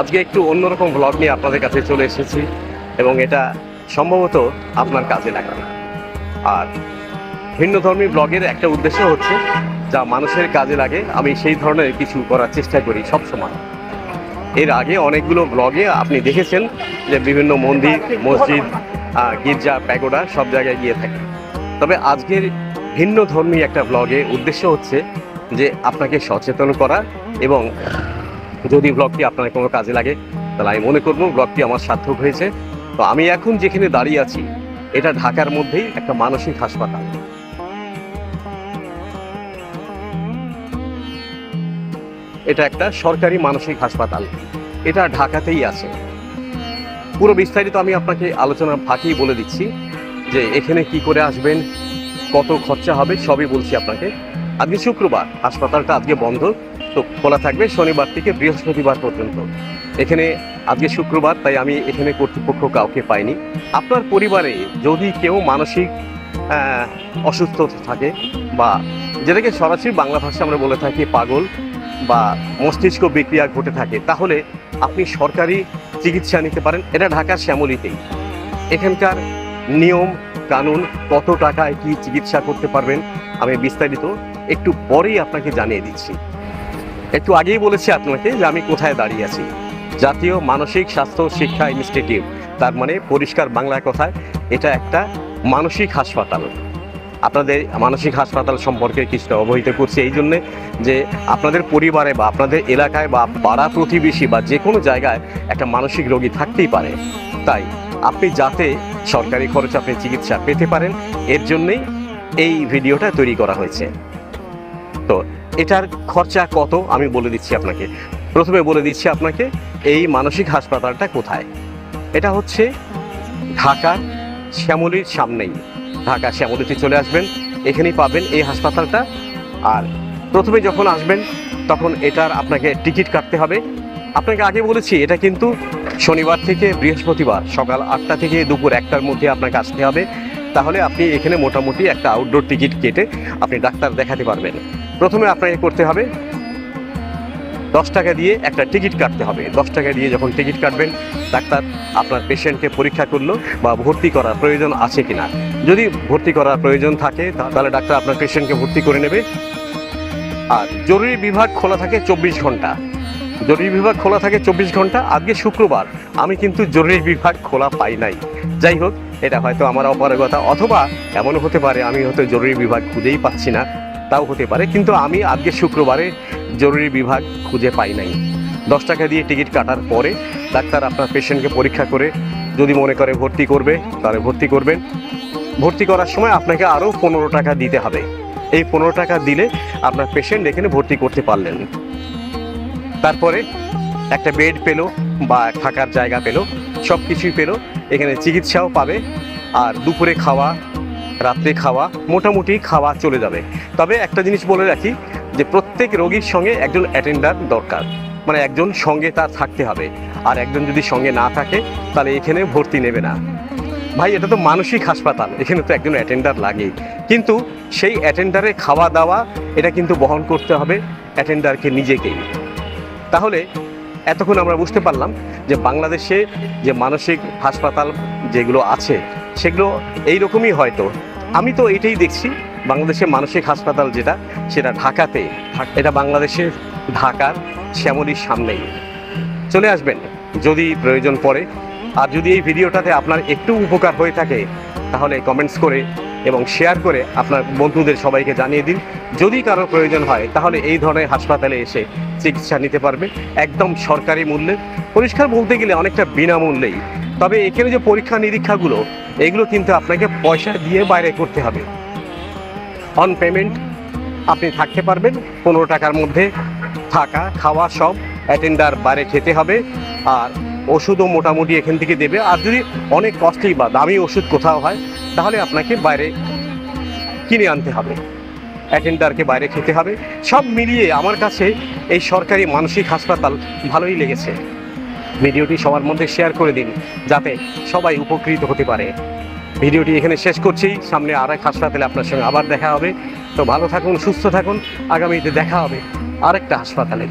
আজকে একটু অন্যরকম ব্লগ নিয়ে আপনাদের কাছে চলে এসেছি এবং এটা সম্ভবত আপনার কাজে লাগানো আর ভিন্ন ধর্মী ব্লগের একটা উদ্দেশ্য হচ্ছে, যা মানুষের কাজে লাগে, আমি সেই ধরনের কিছু করার চেষ্টা করি সব সময় এর আগে অনেকগুলো ব্লগে আপনি দেখেছেন যে বিভিন্ন মন্দির, মসজিদ গির্জা, প্যাগোডা সব জায়গায় গিয়ে থাকে। তবে আজকের ভিন্ন ধর্মী একটা ব্লগে উদ্দেশ্য হচ্ছে যে আপনাকে সচেতন করা এবং যদি ব্লগটি আপনার কোনো কাজে লাগে, তাহলে আমি মনে করব ব্লগটি আমার সার্থক হয়েছে। তো আমি এখন যেখানে দাঁড়িয়ে আছি, এটা ঢাকার মধ্যেই একটা মানসিক হাসপাতাল। এটা একটা সরকারি মানসিক হাসপাতাল। এটা ঢাকাতেই আছে। পুরো বিস্তারিত আমি আপনাকে আলোচনা ফাঁকেই বলে দিচ্ছি যে এখানে কি করে আসবেন, কত খরচা হবে, সবই বলছি আপনাকে। আজকে শুক্রবার, হাসপাতালটা আজকে বন্ধ। খোলা থাকবে শনিবার থেকে বৃহস্পতিবার পর্যন্ত। এখানে আজকে শুক্রবার, তাই আমি এখানে কর্তৃপক্ষ কাউকে পাইনি। আপনার পরিবারে যদি কেউ মানসিক অসুস্থ থাকে বা যেটাকে সরাসরি বাংলা ভাষা আমরা বলে থাকি পাগল বা মস্তিষ্ক বিক্রিয়া ঘটে থাকে, তাহলে আপনি সরকারি চিকিৎসা নিতে পারেন। এটা ঢাকার শ্যামলিতেই। এখানকার নিয়ম, কানুন, কত টাকায় কি চিকিৎসা করতে পারবেন আমি বিস্তারিত একটু পরেই আপনাকে জানিয়ে দিচ্ছি। একটু আগেই বলেছি আপনাকে যে আমি কোথায় দাঁড়িয়ে আছি। জাতীয় মানসিক স্বাস্থ্য শিক্ষা ইনস্টিটিউট, তার মানে পরিষ্কার বাংলা কথায় এটা একটা মানসিক হাসপাতাল। আপনাদের মানসিক হাসপাতাল সম্পর্কে কিছুটা অবহিত করছি এই জন্যে যে আপনাদের পরিবারে বা আপনাদের এলাকায় বা পাড়া প্রতিবেশী বা যে কোনো জায়গায় একটা মানসিক রোগী থাকতেই পারে। তাই আপনি যাতে সরকারি খরচ আপনি চিকিৎসা পেতে পারেন, এর জন্যেই এই ভিডিওটা তৈরি করা হয়েছে। তো এটার খরচা কত? আমি বলে দিচ্ছি আপনাকে। প্রথমে বলে দিচ্ছি আপনাকে, এই মানসিক হাসপাতালটা কোথায়? এটা হচ্ছে ঢাকার শ্যামলির সামনেই। ঢাকা শ্যামলিতে চলে আসবেন, এখানেই পাবেন এই হাসপাতালটা। আর প্রথমে যখন আসবেন, তখন এটার আপনাকে টিকিট কাটতে হবে। আপনাকে আগে বলেছি, এটা কিন্তু শনিবার থেকে বৃহস্পতিবার, সকাল আটটা থেকে দুপুর একটার মধ্যে আপনাকে আসতে হবে। তাহলে আপনি এখানে মোটামুটি একটা আউটডোর টিকিট কেটে আপনি ডাক্তার দেখাতে পারবেন। প্রথমে আপনাকে করতে হবে দশ টাকা দিয়ে একটা টিকিট কাটতে হবে। দশ টাকা দিয়ে যখন টিকিট কাটবেন, ডাক্তার আপনার পেশেন্টকে পরীক্ষা করল বা ভর্তি করার প্রয়োজন আছে কিনা। যদি ভর্তি করার প্রয়োজন থাকে তাহলে ডাক্তার আপনার পেশেন্টকে ভর্তি করে নেবে। আর জরুরি বিভাগ খোলা থাকে চব্বিশ ঘণ্টা। জরুরি বিভাগ খোলা থাকে চব্বিশ ঘণ্টা। আজকে শুক্রবার। আমি কিন্তু জরুরি বিভাগ খোলা পাই নাই। যাই হোক, এটা হয়তো আমার অপারগতা অথবা এমনও হতে পারে, আমি হয়তো জরুরি বিভাগ খুঁজেই পাচ্ছি না। তাও হতে পারে, কিন্তু আমি আজকে শুক্রবারে জরুরি বিভাগ খুঁজে পাই নাই। দশ টাকা দিয়ে টিকিট কাটার পরে ডাক্তার আপনার পেশেন্টকে পরীক্ষা করে যদি মনে করে ভর্তি করবে, তাহলে ভর্তি করবেন। ভর্তি করার সময় আপনাকে আরও পনেরো টাকা দিতে হবে। এই পনেরো টাকা দিলে আপনার পেশেন্ট এখানে ভর্তি করতে পারলেন। তারপরে একটা বেড পেল বা থাকার জায়গা পেল সব কিছুই পেল, এখানে চিকিৎসাও পাবে, আর দুপুরে খাওয়া রাত্রে খাওয়া মোটামুটি খাওয়া চলে যাবে। তবে একটা জিনিস বলে রাখি যে প্রত্যেক রোগীর সঙ্গে একজন অ্যাটেন্ডার দরকার। মানে একজন সঙ্গে তার থাকতে হবে। আর একজন যদি সঙ্গে না থাকে, তাহলে এখানে ভর্তি নেবে না। ভাই, এটা তো মানসিক হাসপাতাল, এখানে তো একজন অ্যাটেন্ডার লাগে কিন্তু সেই অ্যাটেন্ডারে খাওয়া দাওয়া, এটা কিন্তু বহন করতে হবে অ্যাটেন্ডারকে নিজেকেই। তাহলে এতক্ষণ আমরা বুঝতে পারলাম যে বাংলাদেশে যে মানসিক হাসপাতাল যেগুলো আছে, সেগুলো এই রকমই হয়তো। আমি তো এটাই দেখছি, বাংলাদেশের মানসিক হাসপাতাল যেটা, সেটা ঢাকাতে। এটা বাংলাদেশের ঢাকার শ্যামলির সামনেই। চলে আসবেন, যদি প্রয়োজন পড়ে। আর যদি এই ভিডিওটাতে আপনার একটু উপকার হয়ে থাকে, তাহলে কমেন্টস করে এবং শেয়ার করে আপনার বন্ধুদের সবাইকে জানিয়ে দিন। যদি কারও প্রয়োজন হয়, তাহলে এই ধরনের হাসপাতালে এসে চিকিৎসা নিতে পারবে। একদম সরকারি মূল্যে। পরিষ্কার বলতে গেলে অনেকটা বিনামূল্যেই। তবে এখানে যে পরীক্ষা নিরীক্ষাগুলো, এগুলো কিন্তু আপনাকে পয়সা দিয়ে বাইরে করতে হবে। অন পেমেন্ট আপনি থাকতে পারবেন, পনেরো টাকার মধ্যে থাকা, খাওয়া সব অ্যাটেন্ডার বাইরে খেতে হবে, আর ওষুধও মোটামুটি এখান থেকে দেবে। আর যদি অনেক কস্টলি বা দামি ওষুধ কোথাও হয়, তাহলে আপনাকে বাইরে কিনে আনতে হবে। অ্যাটেন্ডারকে বাইরে খেতে হবে। সব মিলিয়ে আমার কাছে এই সরকারি মানসিক হাসপাতাল ভালোই লেগেছে। ভিডিওটি সবার মধ্যে শেয়ার করে দিন, যাতে সবাই উপকৃত হতে পারে। ভিডিওটি এখানে শেষ করছি, সামনে আর এক হাসপাতালে আপনার সঙ্গে আবার দেখা হবে। তো ভালো থাকুন, সুস্থ থাকুন, আগামীতে দেখা হবে আরেকটা হাসপাতালে।